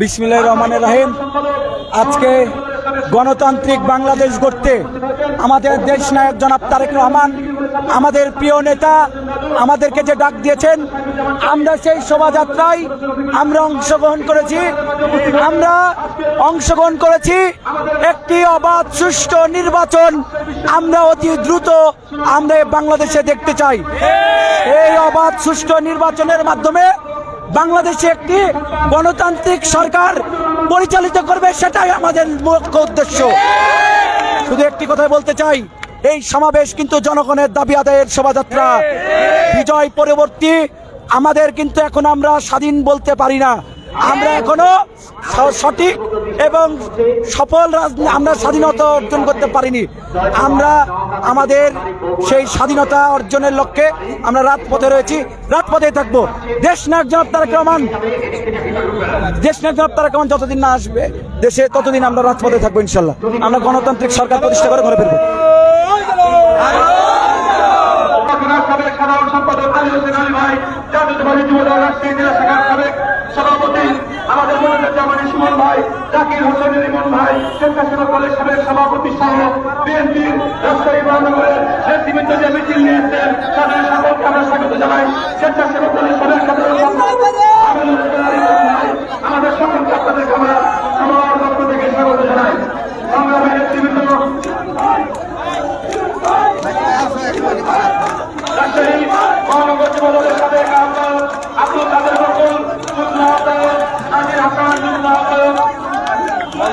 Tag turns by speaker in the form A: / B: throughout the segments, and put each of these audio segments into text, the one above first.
A: বিসমিল্লাহ রহমানের রাহিম। আজকে গণতান্ত্রিক বাংলাদেশ গড়তে আমাদের দেশ নায়ক জনাব তারেক রহমান, আমাদের প্রিয় নেতা আমাদেরকে যে ডাক দিয়েছেন, আমরা সেই শোভাযাত্রায় আমরা অংশগ্রহণ করেছি, আমরা অংশগ্রহণ করেছি। একটি অবাধ সুষ্ঠু নির্বাচন আমরা অতি দ্রুত আমরা বাংলাদেশে দেখতে চাই। এই অবাধ সুষ্ঠু নির্বাচনের মাধ্যমে বাংলাদেশে একটি গণতান্ত্রিক সরকার পরিচালিত করবে সেটাই আমাদের মুখ্য উদ্দেশ্য। শুধু একটি কথাই বলতে চাই, এই সমাবেশ কিন্তু জনগণের দাবি আদায়ের শোভাযাত্রা। বিজয় পরবর্তী আমাদের কিন্তু এখন আমরা স্বাধীন বলতে পারি না। আমরা এখনও সঠিক এবং সফল আমরা স্বাধীনতা অর্জন করতে পারিনি। আমরা আমাদের সেই স্বাধীনতা অর্জনের লক্ষ্যে আমরা রাজপথে রয়েছি। রাজপথে থাকব। দেশ নায়ক জনাব তারেক রহমান, দেশ নায়ক জনাব তারেক রহমান যতদিন না আসবে, দেশে ততদিন আমরা রাজপথে থাকব ইনশাল্লাহ। আমরা গণতান্ত্রিক সরকার প্রতিষ্ঠা করে ঘরে ফিরবো।
B: সভাপতি জামানি সুমন ভাই, জাকির হোসেন রিমন ভাই শেখ হাসিনা কলেজ সাবেক সভাপতি সহ বিএনপির রাজশাহী মহানগরের নেতৃবৃন্দ যে মিছিল নিয়েছেন তাদের সকলকে আমরা স্বাগত জানাই। স্বেচ্ছাসেবক দলের সাবেক সাধারণ সম্পাদক আমির হোসেন আলী ভাই আমাদের সকলকে আপনাদেরকে আমরা সবার পক্ষ থেকে স্বাগত জানাই সংগ্রামের নেতৃবৃন্দ রাজশাহী মহানগর যুব দলের সাবেক আহ্বায়ক আব্দুল কাদের বকুল যুগ্ম আহ্বায়ক নাজির হাসান যুগ্ম আহ্বায়ক আতর রহমান খান পালন যুগ্ম আহ্বায়ক সহ মহানগর যুব দলের সকল শিক্ষিত মিছিল নিয়েছে তাদেরকে আমরা স্বাগত জানাই।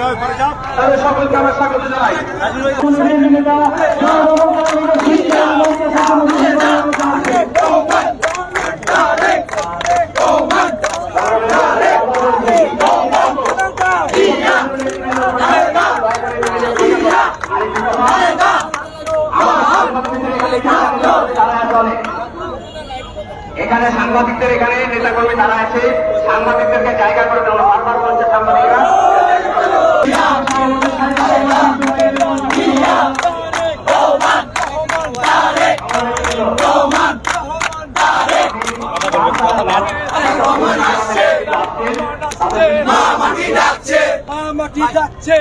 B: সকলকে আমরা স্বাগত জানাই। এখানে সাংবাদিকদের এখানে নেতা কর্মী তারা আছে সাংবাদিকদেরকে জায়গা করে দেওয়া বারবার বলছে সাংবাদিকরা।
A: মাটি যাচ্ছে